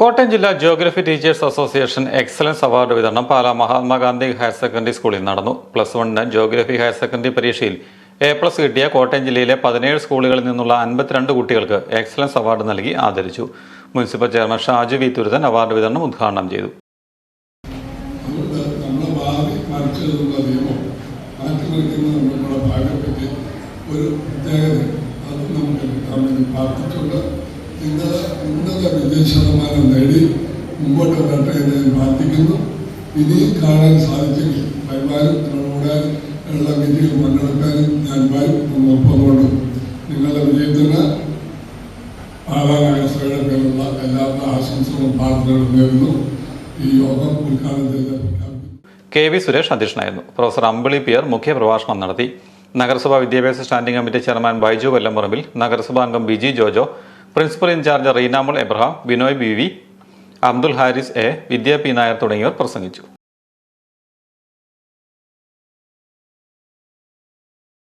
കോട്ടയം ജില്ലാ geography teachers association excellence award വിതരണം Pala Mahatma Gandhi higher secondary സ്കൂളിൽ നടന്നു. പ്ലസ് വണ്ണിന് ജിയോഗ്രഫി ഹയർ സെക്കൻഡറി പരീക്ഷയിൽ എ പ്ലസ് കിട്ടിയ കോട്ടയം ജില്ലയിലെ പതിനേഴ് സ്കൂളുകളിൽ നിന്നുള്ള അൻപത്തിരണ്ട് കുട്ടികൾക്ക് എക്സലൻസ് അവാർഡ് നൽകി ആദരിച്ചു. Municipal chairman Shaju V. Thuruthan award വിതരണം ഉദ്ഘാടനം ചെയ്തു. ഒരു പ്രത്യേകത അത് നമുക്ക് പ്രാർത്ഥിച്ചുകൊണ്ട് നിങ്ങൾ ഉന്നത വിജയ ശതമാനം നേടി മുമ്പോട്ട് വരട്ടെ എന്ന് ഞാൻ പ്രാർത്ഥിക്കുന്നു ഇനിയും കാണാൻ സാധിച്ചെങ്കിൽ വരുവാനും നിങ്ങളുടെ ഉള്ള വിധിയിൽ പങ്കെടുക്കാനും ഞാൻ വരും എന്നൊപ്പമുണ്ട് നിങ്ങളുടെ വിജയത്തിന് പാലാ നഗരസഭയുടെ പേരുള്ള എല്ലാവരുടെ ആശംസകളും പ്രാർത്ഥനകളും നേരുന്നു. ഈ യോഗം ഉദ്ഘാടനം ചെയ്ത കെ വി സുരേഷ് അധ്യക്ഷനായിരുന്നു. പ്രൊഫസർ അമ്പിളി പിയർ മുഖ്യപ്രഭാഷണം നടത്തി. നഗരസഭാ വിദ്യാഭ്യാസ standing committee chairman Baiju Kollamparambil നഗരസഭാ അംഗം Biji Jojo principal in charge Reenamol Abraham Binoy B V Abdul Haris A Vidya P Nair തുടങ്ങിയവർ പ്രസംഗിച്ചു.